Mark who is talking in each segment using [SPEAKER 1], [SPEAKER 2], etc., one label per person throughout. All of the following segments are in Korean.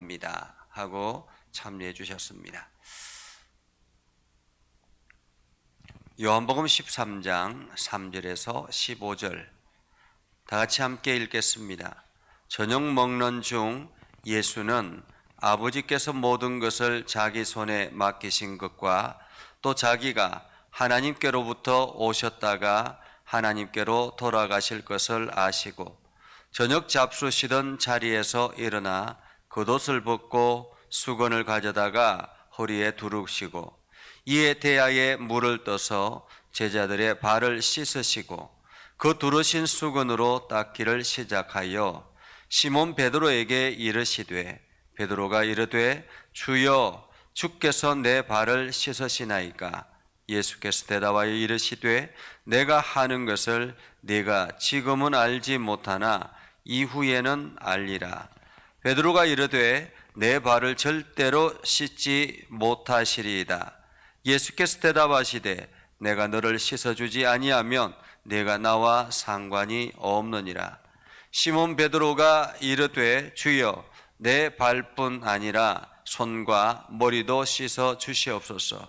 [SPEAKER 1] 입니다. 하고 참여해 주셨습니다. 요한복음 13장 3절에서 15절 다 같이 함께 읽겠습니다. 저녁 먹는 중 예수는 아버지께서 모든 것을 자기 손에 맡기신 것과 또 자기가 하나님께로부터 오셨다가 하나님께로 돌아가실 것을 아시고 저녁 잡수시던 자리에서 일어나 겉옷을 벗고 수건을 가져다가 허리에 두르시고 이에 대야에 물을 떠서 제자들의 발을 씻으시고 그 두르신 수건으로 닦기를 시작하여 시몬 베드로에게 이르시되 베드로가 이르되 주여 주께서 내 발을 씻으시나이까? 예수께서 대답하여 이르시되 내가 하는 것을 네가 지금은 알지 못하나 이후에는 알리라 베드로가 이르되 내 발을 절대로 씻지 못하시리이다. 예수께서 대답하시되 내가 너를 씻어주지 아니하면 내가 나와 상관이 없느니라. 시몬 베드로가 이르되 주여 내 발뿐 아니라 손과 머리도 씻어 주시옵소서.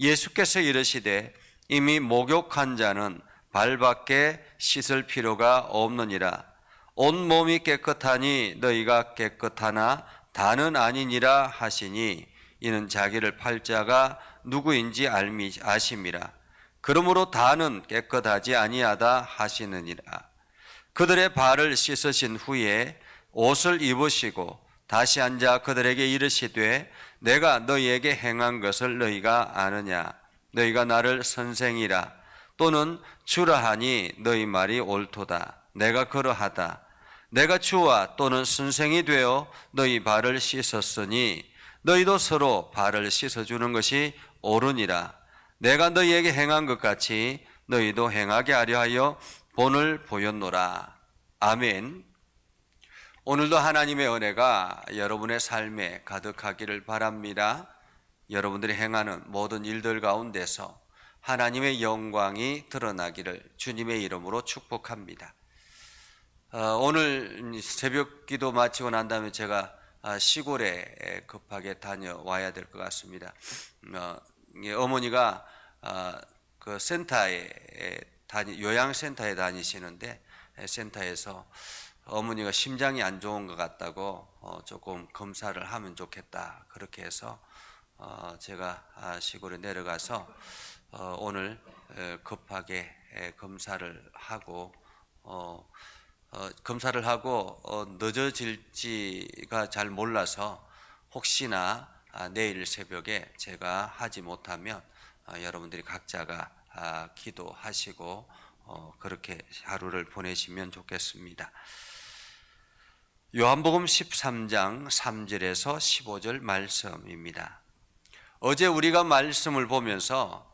[SPEAKER 1] 예수께서 이르시되 이미 목욕한 자는 발밖에 씻을 필요가 없느니라 온 몸이 깨끗하니 너희가 깨끗하나 다는 아니니라 하시니 이는 자기를 팔자가 누구인지 알미 아심이라 그러므로 다는 깨끗하지 아니하다 하시느니라. 그들의 발을 씻으신 후에 옷을 입으시고 다시 앉아 그들에게 이르시되 내가 너희에게 행한 것을 너희가 아느냐? 너희가 나를 선생이라. 또는 주라 하니 너희 말이 옳도다. 내가 그러하다 내가 주와 또는 선생이 되어 너희 발을 씻었으니 너희도 서로 발을 씻어주는 것이 옳으니라 내가 너희에게 행한 것 같이 너희도 행하게 하려 하여 본을 보였노라 아멘 오늘도 하나님의 은혜가 여러분의 삶에 가득하기를 바랍니다. 여러분들이 행하는 모든 일들 가운데서 하나님의 영광이 드러나기를 주님의 이름으로 축복합니다. 어, 오늘 새벽 기도 마치고 난 다음에 제가 아, 시골에 급하게 다녀와야 될 것 같습니다. 어, 어머니가 아, 그 센터에 다니, 요양센터에 다니시는데 센터에서 어머니가 심장이 안 좋은 것 같다고 어, 조금 검사를 하면 좋겠다 그렇게 해서 어, 제가 아, 시골에 내려가서 어, 오늘 급하게 검사를 하고 검사를 하고 늦어질지가 잘 몰라서 혹시나 아, 내일 새벽에 제가 하지 못하면 여러분들이 각자가 아, 기도하시고 그렇게 하루를 보내시면 좋겠습니다. 요한복음 13장 3절에서 15절 말씀입니다. 어제 우리가 말씀을 보면서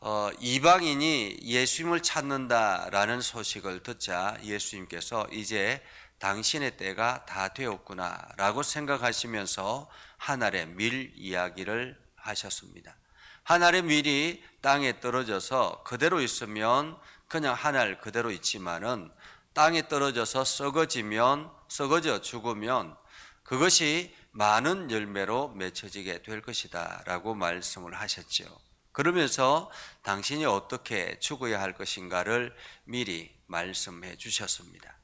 [SPEAKER 1] 어, 이방인이 예수님을 찾는다라는 소식을 듣자 예수님께서 이제 당신의 때가 다 되었구나라고 생각하시면서 하늘의 밀 이야기를 하셨습니다. 하늘의 밀이 땅에 떨어져서 그대로 있으면 그냥 하늘 그대로 있지만은 땅에 떨어져서 썩어지면 썩어져 죽으면 그것이 많은 열매로 맺혀지게 될 것이다 라고 말씀을 하셨죠. 그러면서 당신이 어떻게 죽어야 할 것인가를 미리 말씀해 주셨습니다.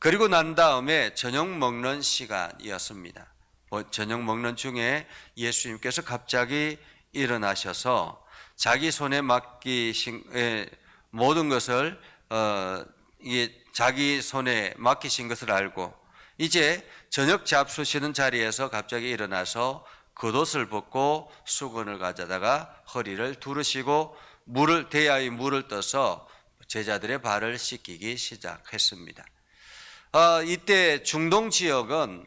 [SPEAKER 1] 그리고 난 다음에 저녁 먹는 시간이었습니다. 뭐 저녁 먹는 중에 예수님께서 갑자기 일어나셔서 자기 손에 맡기신 모든 것을 어, 자기 손에 맡기신 것을 알고 이제 저녁 잡수시는 자리에서 갑자기 일어나서 겉옷을 벗고 수건을 가져다가 허리를 두르시고 물을 대야의 물을 떠서 제자들의 발을 씻기기 시작했습니다. 아, 이때 중동 지역은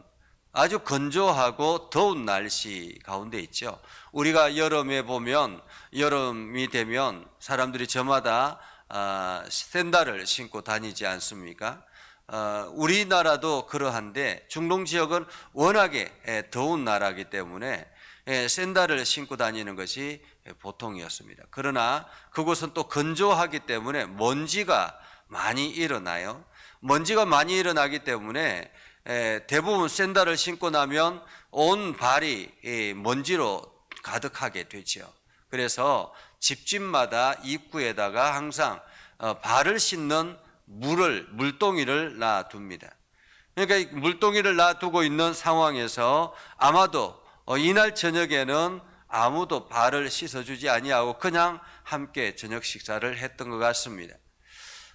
[SPEAKER 1] 아주 건조하고 더운 날씨 가운데 있죠. 우리가 여름에 보면 여름이 되면 사람들이 저마다 아, 샌들을 신고 다니지 않습니까? 어, 우리나라도 그러한데 중동 지역은 워낙에 더운 나라이기 때문에 샌들을 신고 다니는 것이 보통이었습니다. 그러나 그곳은 또 건조하기 때문에 먼지가 많이 일어나요. 먼지가 많이 일어나기 때문에 에, 대부분 샌들을 신고 나면 온 발이 이 먼지로 가득하게 되죠. 그래서 집집마다 입구에다가 항상 어, 발을 씻는 물을 물동이를 놔둡니다. 그러니까 이 물동이를 놔두고 있는 상황에서 아마도 어, 이날 저녁에는 아무도 발을 씻어주지 아니하고 그냥 함께 저녁 식사를 했던 것 같습니다.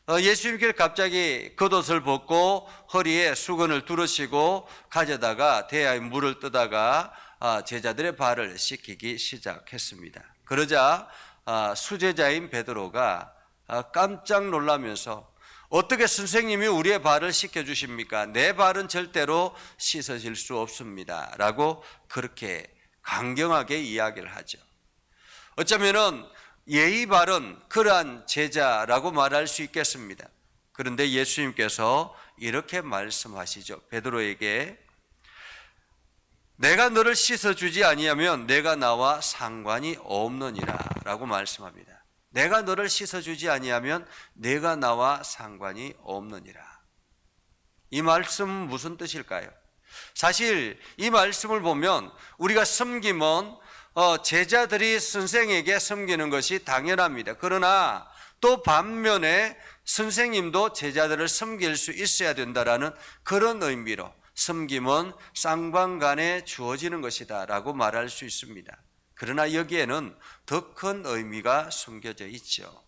[SPEAKER 1] 어, 예수님께서 갑자기 겉옷을 벗고 허리에 수건을 두르시고 가져다가 대야에 물을 뜨다가 아, 제자들의 발을 씻기기 시작했습니다. 그러자 아, 수제자인 베드로가 아, 깜짝 놀라면서 어떻게 선생님이 우리의 발을 씻겨 주십니까? 내 발은 절대로 씻어질 수 없습니다. 라고 그렇게 강경하게 이야기를 하죠. 어쩌면은 예의 바른 그러한 제자라고 말할 수 있겠습니다. 그런데 예수님께서 이렇게 말씀하시죠. 베드로에게 내가 너를 씻어 주지 아니하면 내가 나와 상관이 없느니라라고 말씀합니다. 내가 너를 씻어 주지 아니하면 내가 나와 상관이 없느니라. 이 말씀 무슨 뜻일까요? 사실 이 말씀을 보면 우리가 섬김은 어, 제자들이 선생에게 섬기는 것이 당연합니다. 그러나 또 반면에 선생님도 제자들을 섬길 수 있어야 된다라는 그런 의미로 섬김은 쌍방간에 주어지는 것이다라고 말할 수 있습니다. 그러나 여기에는 더 큰 의미가 숨겨져 있죠.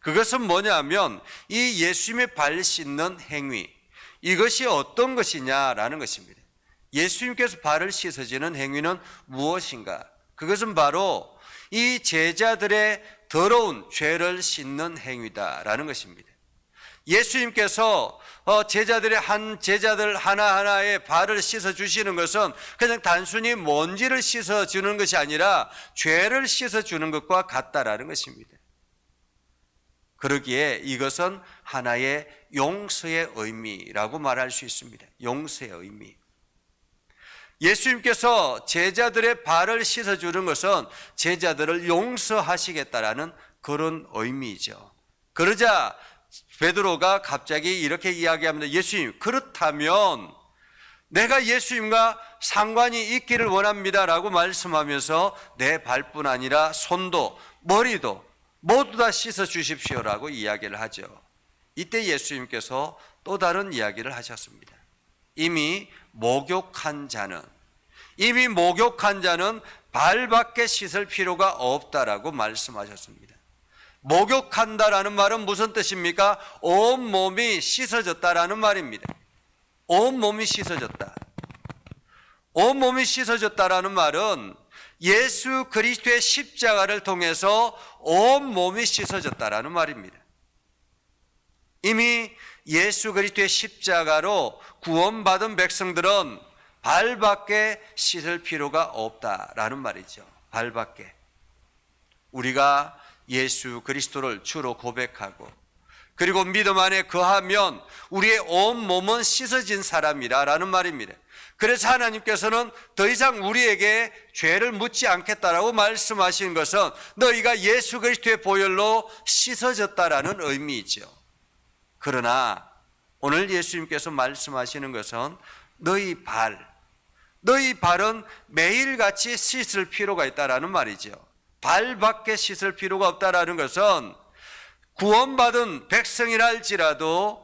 [SPEAKER 1] 그것은 뭐냐면 이 예수님의 발 씻는 행위 이것이 어떤 것이냐라는 것입니다. 예수님께서 발을 씻어지는 행위는 무엇인가? 그것은 바로 이 제자들의 더러운 죄를 씻는 행위다라는 것입니다. 예수님께서 어, 제자들의 한 제자들 하나하나의 발을 씻어 주시는 것은 그냥 단순히 먼지를 씻어 주는 것이 아니라 죄를 씻어 주는 것과 같다라는 것입니다. 그러기에 이것은 하나의 용서의 의미라고 말할 수 있습니다. 용서의 의미. 예수님께서 제자들의 발을 씻어 주는 것은 제자들을 용서하시겠다라는 그런 의미죠. 그러자 베드로가 갑자기 이렇게 이야기합니다. 예수님, 그렇다면 내가 예수님과 상관이 있기를 원합니다라고 말씀하면서 내 발뿐 아니라 손도 머리도 모두 다 씻어 주십시오라고 이야기를 하죠. 이때 예수님께서 또 다른 이야기를 하셨습니다. 이미 목욕한 자는 이미 목욕한 자는 발밖에 씻을 필요가 없다라고 말씀하셨습니다. 목욕한다라는 말은 무슨 뜻입니까? 온 몸이 씻어졌다라는 말입니다. 온 몸이 씻어졌다. 온 몸이 씻어졌다라는 말은 예수 그리스도의 십자가를 통해서 온 몸이 씻어졌다라는 말입니다. 이미 예수 그리스도의 십자가로 구원받은 백성들은 발밖에 씻을 필요가 없다라는 말이죠. 발밖에. 우리가 예수 그리스도를 주로 고백하고 그리고 믿음 안에 거하면 우리의 온 몸은 씻어진 사람이라라는 말입니다. 그래서 하나님께서는 더 이상 우리에게 죄를 묻지 않겠다라고 말씀하신 것은 너희가 예수 그리스도의 보혈로 씻어졌다라는 의미이죠. 그러나 오늘 예수님께서 말씀하시는 것은 너희 발, 너희 발은 매일같이 씻을 필요가 있다라는 말이죠. 발밖에 씻을 필요가 없다라는 것은 구원받은 백성이라 할지라도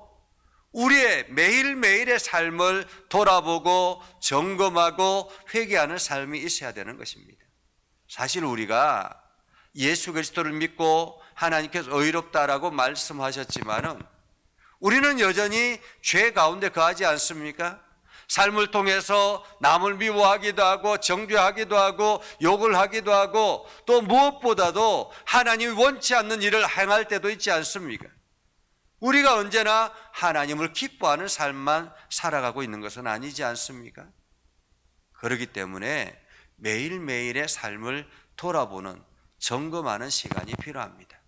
[SPEAKER 1] 우리의 매일매일의 삶을 돌아보고 점검하고 회개하는 삶이 있어야 되는 것입니다. 사실 우리가 예수 그리스도를 믿고 하나님께서 의롭다라고 말씀하셨지만은 우리는 여전히 죄 가운데 거하지 않습니까? 삶을 통해서 남을 미워하기도 하고 정죄하기도 하고 욕을 하기도 하고 또 무엇보다도 하나님이 원치 않는 일을 행할 때도 있지 않습니까? 우리가 언제나 하나님을 기뻐하는 삶만 살아가고 있는 것은 아니지 않습니까? 그렇기 때문에 매일매일의 삶을 돌아보는 점검하는 시간이 필요합니다.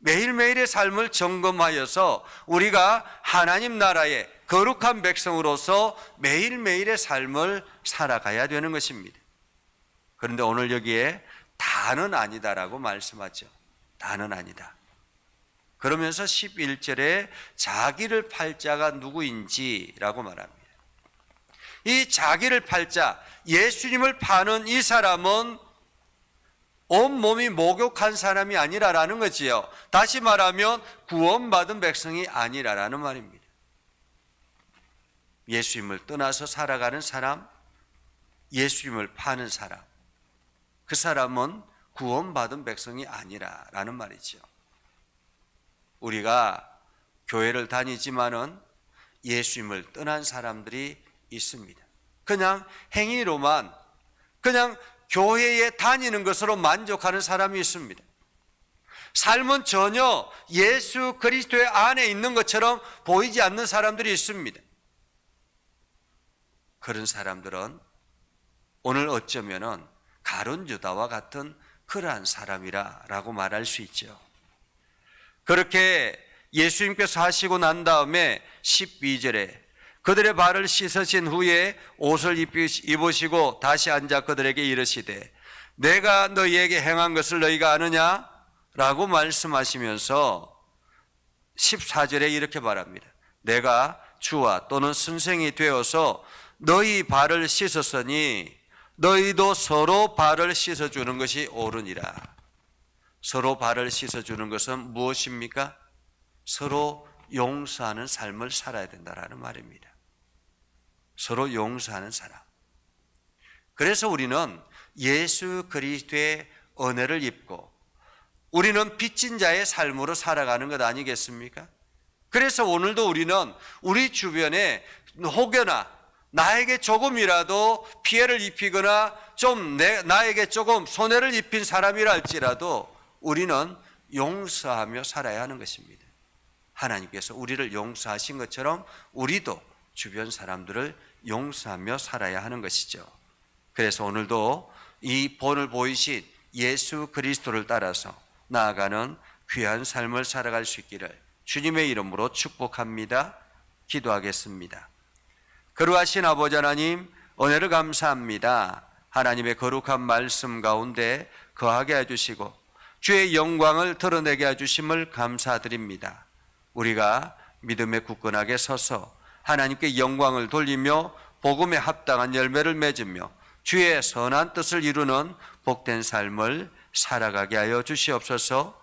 [SPEAKER 1] 매일매일의 삶을 점검하여서 우리가 하나님 나라의 거룩한 백성으로서 매일매일의 삶을 살아가야 되는 것입니다. 그런데 오늘 여기에 다는 아니다라고 말씀하죠. 다는 아니다. 그러면서 11절에 자기를 팔 자가 누구인지라고 말합니다. 이 자기를 팔 자, 예수님을 파는 이 사람은 온몸이 목욕한 사람이 아니라라는 거지요. 다시 말하면 구원받은 백성이 아니라라는 말입니다. 예수님을 떠나서 살아가는 사람, 예수님을 파는 사람. 그 사람은 구원받은 백성이 아니라라는 말이죠. 우리가 교회를 다니지만은 예수님을 떠난 사람들이 있습니다. 그냥 행위로만 그냥 교회에 다니는 것으로 만족하는 사람이 있습니다. 삶은 전혀 예수 그리스도의 안에 있는 것처럼 보이지 않는 사람들이 있습니다. 그런 사람들은 오늘 어쩌면은 가론 유다와 같은 그러한 사람이라라고 말할 수 있죠. 그렇게 예수님께서 하시고 난 다음에 12절에 그들의 발을 씻으신 후에 옷을 입으시고 다시 앉아 그들에게 이르시되 내가 너희에게 행한 것을 너희가 아느냐? 라고 말씀하시면서 14절에 이렇게 말합니다. 내가 주와 또는 선생이 되어서 너희 발을 씻었으니 너희도 서로 발을 씻어주는 것이 옳으니라. 서로 발을 씻어주는 것은 무엇입니까? 서로 용서하는 삶을 살아야 된다라는 말입니다. 서로 용서하는 사람. 그래서 우리는 예수 그리스도의 은혜를 입고 우리는 빚진 자의 삶으로 살아가는 것 아니겠습니까? 그래서 오늘도 우리는 우리 주변에 혹여나 나에게 조금이라도 피해를 입히거나 좀 내, 나에게 조금 손해를 입힌 사람이라 할지라도 우리는 용서하며 살아야 하는 것입니다. 하나님께서 우리를 용서하신 것처럼 우리도 주변 사람들을 용서하며 살아야 하는 것이죠. 그래서 오늘도 이 본을 보이신 예수 그리스도를 따라서 나아가는 귀한 삶을 살아갈 수 있기를 주님의 이름으로 축복합니다. 기도하겠습니다. 거룩하신 아버지 하나님, 은혜를 감사합니다. 하나님의 거룩한 말씀 가운데 거하게 해주시고 주의 영광을 드러내게 해주심을 감사드립니다. 우리가 믿음에 굳건하게 서서 하나님께 영광을 돌리며 복음에 합당한 열매를 맺으며 주의 선한 뜻을 이루는 복된 삶을 살아가게 하여 주시옵소서.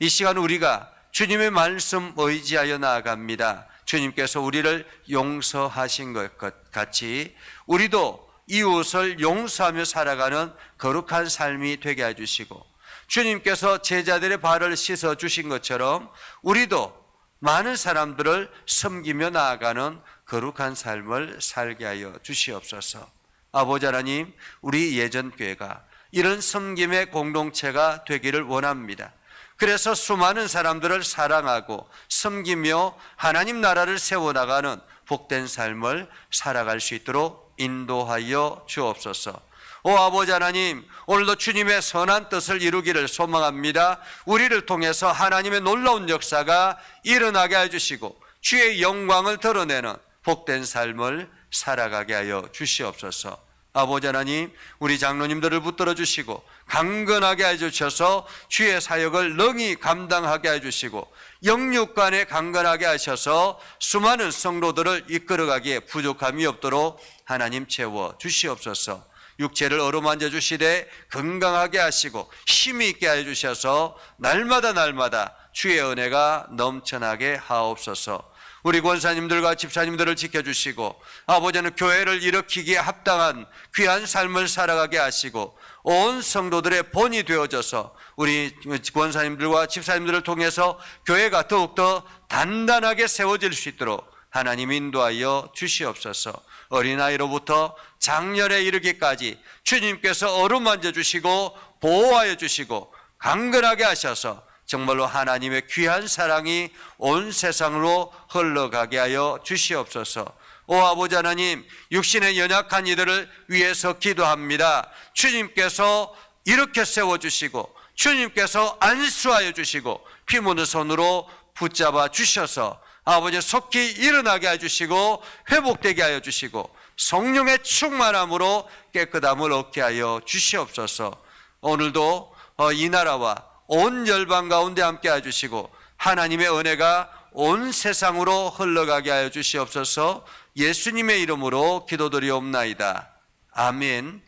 [SPEAKER 1] 이 시간 우리가 주님의 말씀 의지하여 나아갑니다. 주님께서 우리를 용서하신 것 같이 우리도 이웃을 용서하며 살아가는 거룩한 삶이 되게 해주시고 주님께서 제자들의 발을 씻어 주신 것처럼 우리도 많은 사람들을 섬기며 나아가는 거룩한 삶을 살게 하여 주시옵소서. 아버지 하나님, 우리 예전 교회가 이런 섬김의 공동체가 되기를 원합니다. 그래서 수많은 사람들을 사랑하고 섬기며 하나님 나라를 세워나가는 복된 삶을 살아갈 수 있도록 인도하여 주옵소서. 오 아버지 하나님, 오늘도 주님의 선한 뜻을 이루기를 소망합니다. 우리를 통해서 하나님의 놀라운 역사가 일어나게 해주시고 주의 영광을 드러내는 복된 삶을 살아가게 하여 주시옵소서. 아버지 하나님, 우리 장로님들을 붙들어 주시고 강건하게 해 주셔서 주의 사역을 능히 감당하게 해 주시고 영육간에 강건하게 하셔서 수많은 성도들을 이끌어가기에 부족함이 없도록 하나님 채워 주시옵소서. 육체를 어루만져 주시되 건강하게 하시고 힘이 있게 해 주셔서 날마다 날마다 주의 은혜가 넘쳐나게 하옵소서. 우리 권사님들과 집사님들을 지켜주시고 아버지는 교회를 일으키기에 합당한 귀한 삶을 살아가게 하시고 온 성도들의 본이 되어져서 우리 권사님들과 집사님들을 통해서 교회가 더욱더 단단하게 세워질 수 있도록 하나님 인도하여 주시옵소서 어린아이로부터 장년에 이르기까지 주님께서 어루만져 주시고 보호하여 주시고 강건하게 하셔서 정말로 하나님의 귀한 사랑이 온 세상으로 흘러가게 하여 주시옵소서. 오 아버지 하나님, 육신의 연약한 이들을 위해서 기도합니다. 주님께서 이렇게 세워주시고, 주님께서 안수하여 주시고, 피 묻은 손으로 붙잡아 주셔서 아버지 속히 일어나게 해주시고, 회복되게 하여 주시고, 성령의 충만함으로 깨끗함을 얻게 하여 주시옵소서. 오늘도 어, 이 나라와 온 열방 가운데 함께 해주시고 하나님의 은혜가 온 세상으로 흘러가게 하여 주시옵소서 예수님의 이름으로 기도드리옵나이다. 아멘.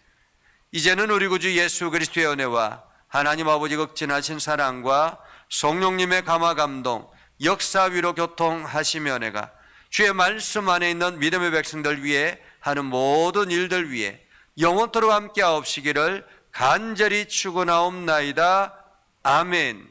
[SPEAKER 1] 이제는 우리 구주 예수 그리스도의 은혜와 하나님 아버지 극진하신 사랑과 성령님의 감화 감동, 역사 위로 교통하시며 은혜가 주의 말씀 안에 있는 믿음의 백성들 위해 하는 모든 일들 위해 영원토록 함께 하옵시기를 간절히 축원하옵나이다. 아멘.